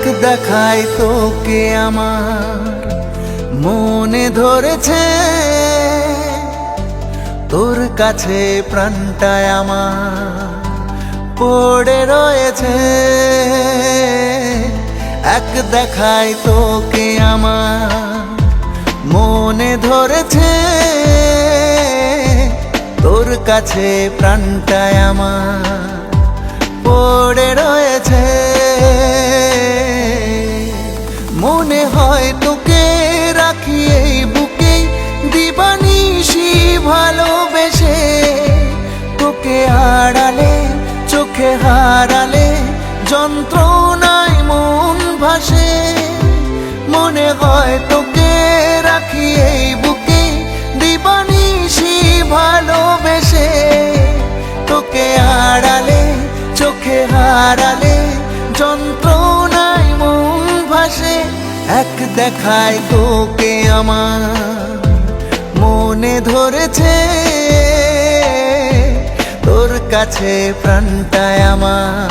এক দেখায় তোকে আমার। মনে ধরেছে তোর কাছে প্রাণটায় আমার। পড়ে রয়েছে এক দেখায় তোকে আমার। মনে ধরেছে তোর কাছে প্রাণটায় আমার। পড়ে রয়েছে তোকে আড়ালে, চোখে হারালে, যন্ত্রণায় মন ভাসে। মনে হয় তোকে রাখি এই বুকে দিবানিসি ভালোবেসে। তোকে আড়ালে, চোখে হারালে, যন্ত্রণায় মন ভাসে। এক দেখায় তোকে আমার, মনে ধরেছে কাছে প্রাণটায় আমার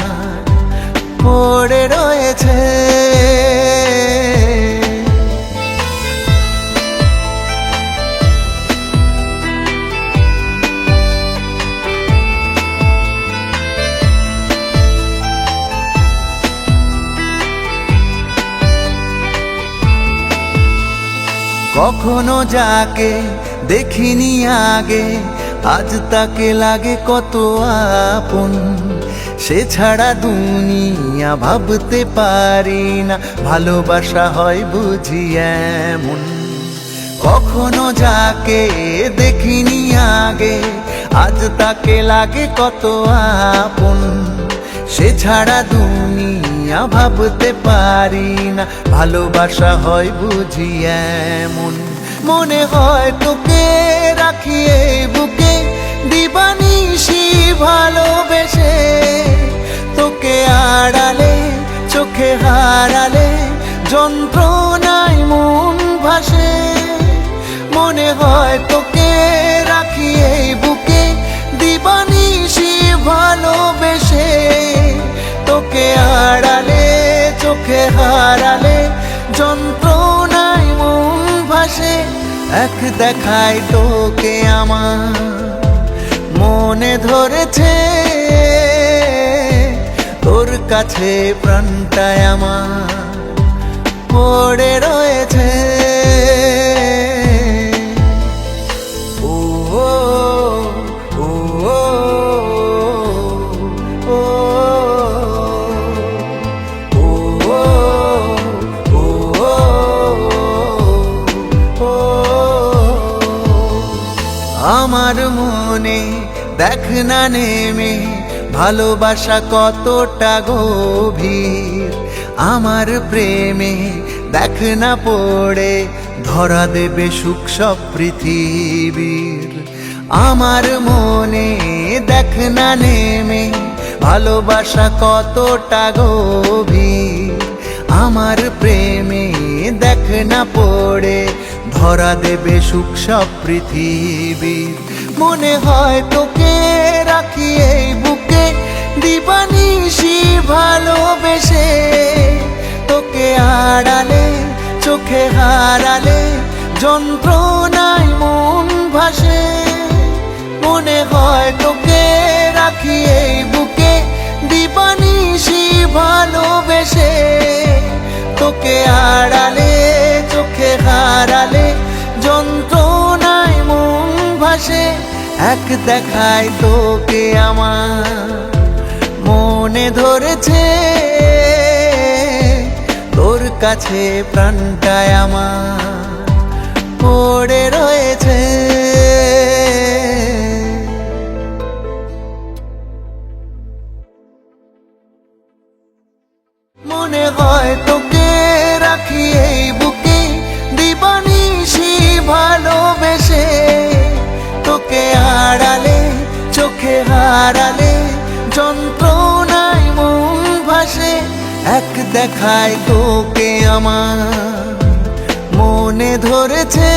পড়ে রয়েছে। কখনো যাকে দেখিনি আগে আজ তাকে লাগে কত আপন। সে ছাড়া দুনিয়া ভাবতে পারি না, ভালোবাসা হয় বুঝি এমন। কখনো যাকে দেখিনি আগে, আজ তাকে লাগে কত আপন। সে ছাড়া দুনিয়া ভাবতে পারি না, ভালোবাসা হয় বুঝি এমন। মনে হয় তোকে রাখি এই বুকে। দিবানিসি ভালোবেসে তোকে আড়ালে, চোখে হারালে, যন্ত্রণায় মন ভাসে। মনে হয় তোকে রাখি এই বুকে দিবানিসি ভালোবেসে তোকে আড়ালে, চোখে হারালে যন্ত্রণায় মন ভাসে এক দেখায় তোকে আমার। মনে ধরেছে তোর কাছে প্রাণটায় আমার। পড়ে রয়েছে। আমার মনে দেখ না নেমে ভালোবাসা কতটা গভীর। আমার প্রেমে দেখ না পড়ে, ধরা দেবে সুখ সব পৃথিবীর। আমার মনে দেখ না নেমে ভালোবাসা কতটা গভীর। আমার প্রেমে দেখ না পড়ে ধরা দেবে সুখ সব পৃথিবীর মনে হয় তোকে রাখি এই বুকে দিবানিসি ভালোবেসে। তোকে আড়ালে, চোখে হারালে, যন্ত্রণায় মন ভাসে। মনে হয় তোকে রাখি এই ভাসে এক দেখায় তোকে আমার। মনে ধরেছে, তোর কাছে প্রাণটায় আমার। পড়ে রয়েছে। মনে হয় তোকে রাখি দেখায় তোকে আমার। মনে ধরেছে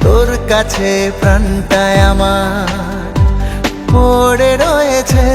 তোর কাছে প্রাণটায় আমার। পড়ে রয়েছে।